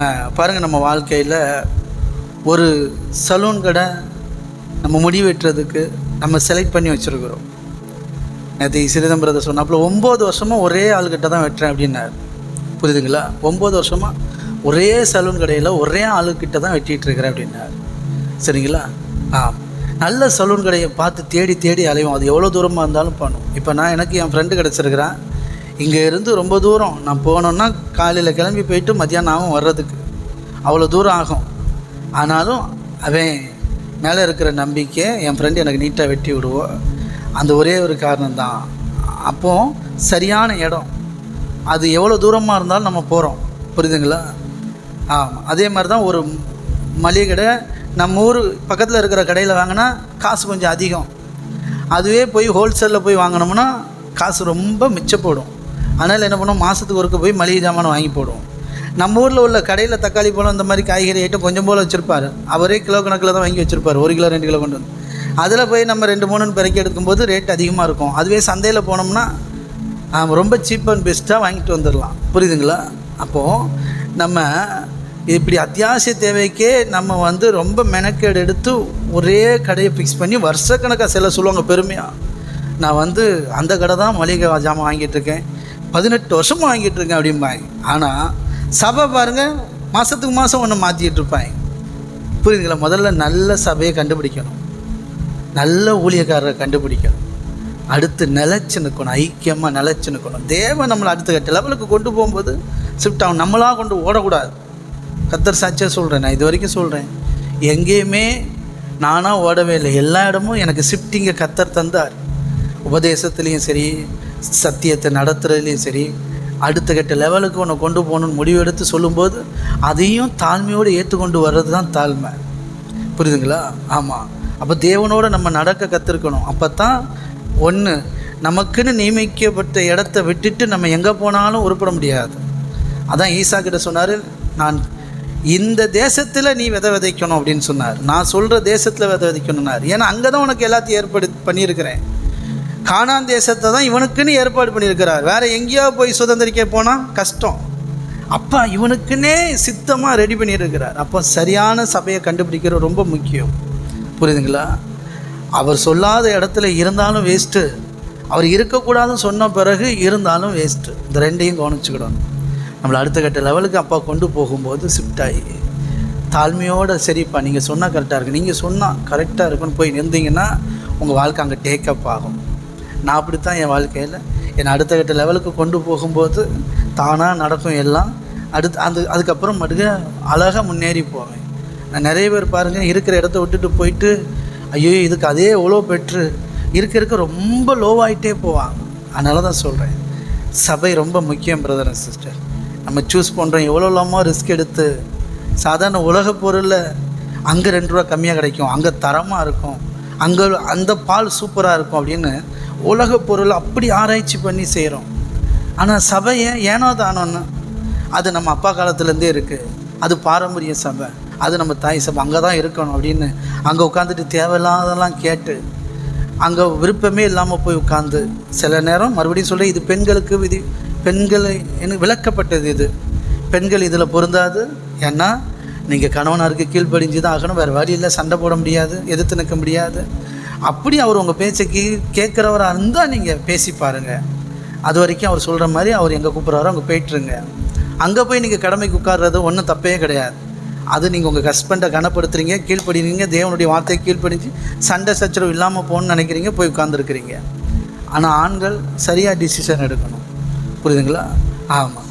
பாருங்கள் நம்ம வாழ்க்கையில் ஒரு சலூன் கடை நம்ம முடி வெட்டுறதுக்கு நம்ம செலக்ட் பண்ணி வச்சுருக்குறோம். நேற்று சிறிதம் பிரதர் சொன்னாப்புல ஒம்பது வருஷமாக ஒரே ஆளுக்கிட்ட தான் வெட்டுறேன் அப்படின்னார். புரியுதுங்களா? ஒம்பது வருஷமாக ஒரே சலூன் கடையில் ஒரே ஆளுக்கிட்ட தான் வெட்டிகிட்டு இருக்கிறேன் அப்படின்னார். சரிங்களா? ஆ நல்ல சலூன் கடையை பார்த்து தேடி தேடி அலையும் அது எவ்வளோ தூரமாக இருந்தாலும் பண்ணும். இப்போ நான் எனக்கு என் ஃப்ரெண்டு கிடச்சிருக்கிறேன். இங்கே இருந்து ரொம்ப தூரம். நான் போனோன்னா காலையில் கிளம்பி போயிட்டு மத்தியானம் ஆகும் வர்றதுக்கு. அவ்வளோ தூரம் ஆகும். ஆனாலும் அவன் மேலே இருக்கிற நம்பிக்கை என் ஃப்ரெண்டு எனக்கு நீட்டாக வெட்டி விடுவோம் அந்த ஒரே ஒரு காரணம் தான் அப்போது சரியான இடம். அது எவ்வளோ தூரமாக இருந்தாலும் நம்ம போகிறோம் புரியுதுங்களா? ஆமாம் அதே மாதிரி தான் ஒரு மளிகை கடை நம்ம ஊர் பக்கத்தில் இருக்கிற கடையில் வாங்கினா காசு கொஞ்சம் அதிகம். அதுவே போய் ஹோல்சேலில் போய் வாங்கினோம்னா காசு ரொம்ப மிச்சப்படும். அதனால் என்ன பண்ணுவோம்? மாதத்துக்கு ஒருக்க போய் மளிகை ஜாமான் வாங்கி போடுவோம். நம்ம ஊரில் உள்ள கடையில் தக்காளி பழம் இந்த மாதிரி காய்கறி ஐட்டம் கொஞ்சம் போல் வச்சுருப்பார். அவரே கிலோ கணக்கில் தான் வாங்கி வச்சுருப்பார். ஒரு கிலோ ரெண்டு கிலோ கொண்டு வந்து. அதில் போய் நம்ம ரெண்டு மூணுன்னு பிறக்கி எடுக்கும்போது ரேட் அதிகமாக இருக்கும். அதுவே சந்தையில் போனோம்னா ரொம்ப சீப் அண்ட் பெஸ்ட்டாக வாங்கிட்டு வந்துடலாம். புரியுதுங்களா? அப்போது நம்ம இப்படி அத்தியாவசிய தேவைக்கே நம்ம வந்து ரொம்ப மெனக்கேடு எடுத்து ஒரே கடையை ஃபிக்ஸ் பண்ணி வருஷக்கணக்காக செல்ல சொல்லுவாங்க பெருமையாக நான் வந்து அந்த கடை தான் மளிகை ஜாமான் வாங்கிட்டு இருக்கேன். பதினெட்டு வருஷமாக வாங்கிட்டு இருக்கேன் அப்படிம்பாங்க. ஆனால் சபை பாருங்கள் மாதத்துக்கு மாதம் ஒன்று மாற்றிட்டு இருப்பாங்க. புரியுதுங்களா? முதல்ல நல்ல சபையை கண்டுபிடிக்கணும். நல்ல ஊழியக்காரரை கண்டுபிடிக்கணும். அடுத்து நிலச்சி நிற்கணும் ஐக்கியமாக நிலச்சி நிற்கணும். தேவன் நம்மளை அடுத்த கட்ட லெவலுக்கு கொண்டு போகும்போது ஷிஃப்ட் ஆகும் நம்மளாக கொண்டு ஓடக்கூடாது. கத்தர் சாட்சியாக சொல்கிறேன் நான் இது வரைக்கும் சொல்கிறேன் எங்கேயுமே நானாக ஓடவே இல்லை. எல்லா இடமும் எனக்கு ஷிஃப்டிங்கை கத்தர் தந்தார். உபதேசத்துலேயும் சரி சத்தியத்தை நடத்துறதுலேயும் சரி அடுத்த கட்ட லெவலுக்கு உன்னை கொண்டு போகணும்னு முடிவெடுத்து சொல்லும்போது அதையும் தாழ்மையோடு ஏற்றுக்கொண்டு வர்றது தான் தாழ்மை. புரியுதுங்களா? ஆமாம் அப்போ தேவனோடு நம்ம நடக்க கற்றுருக்கணும் அப்போ தான் ஒன்று நமக்குன்னு நியமிக்கப்பட்ட இடத்த விட்டுட்டு நம்ம எங்கே போனாலும் உருப்பட முடியாது. அதான் ஈசா கிட்ட சொன்னார் நான் இந்த தேசத்தில் நீ விதை விதைக்கணும் அப்படின்னு சொன்னார். நான் சொல்கிற தேசத்தில் விதை விதைக்கணும்னார். ஏன்னா அங்கே தான் உனக்கு எல்லாத்தையும் ஏற்படு பண்ணியிருக்கிறேன். காணான் தேசத்தை தான் இவனுக்குன்னு ஏற்பாடு பண்ணியிருக்கிறார். வேற எங்கேயோ போய் சுதந்திரிக்க போனால் கஷ்டம். அப்பா இவனுக்குன்னே சித்தமாக ரெடி பண்ணியிருக்கிறார். அப்போ சரியான சபையை கண்டுபிடிக்கிறது ரொம்ப முக்கியம். புரியுதுங்களா? அவர் சொல்லாத இடத்துல இருந்தாலும் வேஸ்ட்டு அவர் இருக்கக்கூடாதுன்னு சொன்ன பிறகு இருந்தாலும் வேஸ்ட்டு இந்த ரெண்டையும் கவனிச்சுக்கிடணும். நம்மளை அடுத்த கட்ட லெவலுக்கு அப்பா கொண்டு போகும்போது ஷிஃப்ட் ஆகி. தாழ்மையோடு சரிப்பா நீங்கள் சொன்னால் கரெக்டாக இருக்குது நீங்கள் சொன்னால் கரெக்டாக இருக்குன்னு போய் நின்றீங்கன்னா உங்கள் வாழ்க்கை அங்கே டேக்கப் ஆகும். நான் அப்படி தான் என் வாழ்க்கையில். என்னை அடுத்த கட்ட லெவலுக்கு கொண்டு போகும்போது தானாக நடக்கும் எல்லாம். அடுத்து அந்த அதுக்கப்புறம் மட்டுக்க அழகாக முன்னேறி போவேன். நான் நிறைய பேர் பாருங்கள் இருக்கிற இடத்த விட்டுட்டு போயிட்டு ஐயோ இதுக்கு அதே எவ்வளோ பெற்று இருக்க இருக்க ரொம்ப லோவாகிட்டே போவாங்க. அதனால தான் சொல்கிறேன் சபை ரொம்ப முக்கியம் பிரதர் அண்ட் சிஸ்டர் நம்ம சூஸ் பண்ணுறோம் எவ்வளோ இல்லாமல் ரிஸ்க் எடுத்து. சாதாரண உலக பொருளில் அங்கே ரெண்டு ரூபா கம்மியாக கிடைக்கும் அங்கே தரமாக இருக்கும் அங்கே அந்த பால் சூப்பராக இருக்கும் அப்படின்னு உலக பொருள் அப்படி ஆராய்ச்சி பண்ணி செய்கிறோம் ஆனால் சபையை ஏனோ தானோன்னு அது நம்ம அப்பா காலத்துலேருந்தே இருக்குது அது பாரம்பரிய சபை. அது நம்ம தாய் சபை. அங்கே தான் இருக்கணும் அப்படின்னு அங்கே உட்காந்துட்டு தேவையில்லாதெல்லாம் கேட்டு அங்கே விருப்பமே இல்லாமல் போய் உட்காந்து சில நேரம் மறுபடியும் சொல்ல இது பெண்களுக்கு விதி பெண்களை எனக்கு விளக்கப்பட்டது இது. பெண்கள் இதில் பொருந்தாது. ஏன்னா நீங்கள் கணவனாருக்கு கீழ்ப்படிஞ்சு தான் ஆகணும். வேறு வழி இல்லை. சண்டை போட முடியாது. எதிர்த்து நிற்க முடியாது. அப்படி அவர் உங்கள் பேச்சை கேட்குறவராக இருந்தால் நீங்கள் பேசி பாருங்கள் அது வரைக்கும் அவர் சொல்கிற மாதிரி அவர் எங்கே கூப்பிட்றாரோ அங்கே போயிட்டுருங்க. அங்கே போய் நீங்கள் கடமைக்கு உட்கார்றது ஒன்றும் தப்பே கிடையாது. அது நீங்கள் உங்கள் ஹஸ்பண்டை கனப்படுத்துறீங்க கீழ்ப்படுறீங்க தேவனுடைய வார்த்தையை கீழ்ப்படிஞ்சு சண்டை சச்சரவு இல்லாமல் போகணும்னு நினைக்கிறீங்க போய் உட்காந்துருக்கிறீங்க ஆனால் ஆண்கள் சரியாக டிசிஷன் எடுக்கணும். புரியுதுங்களா? ஆமாம்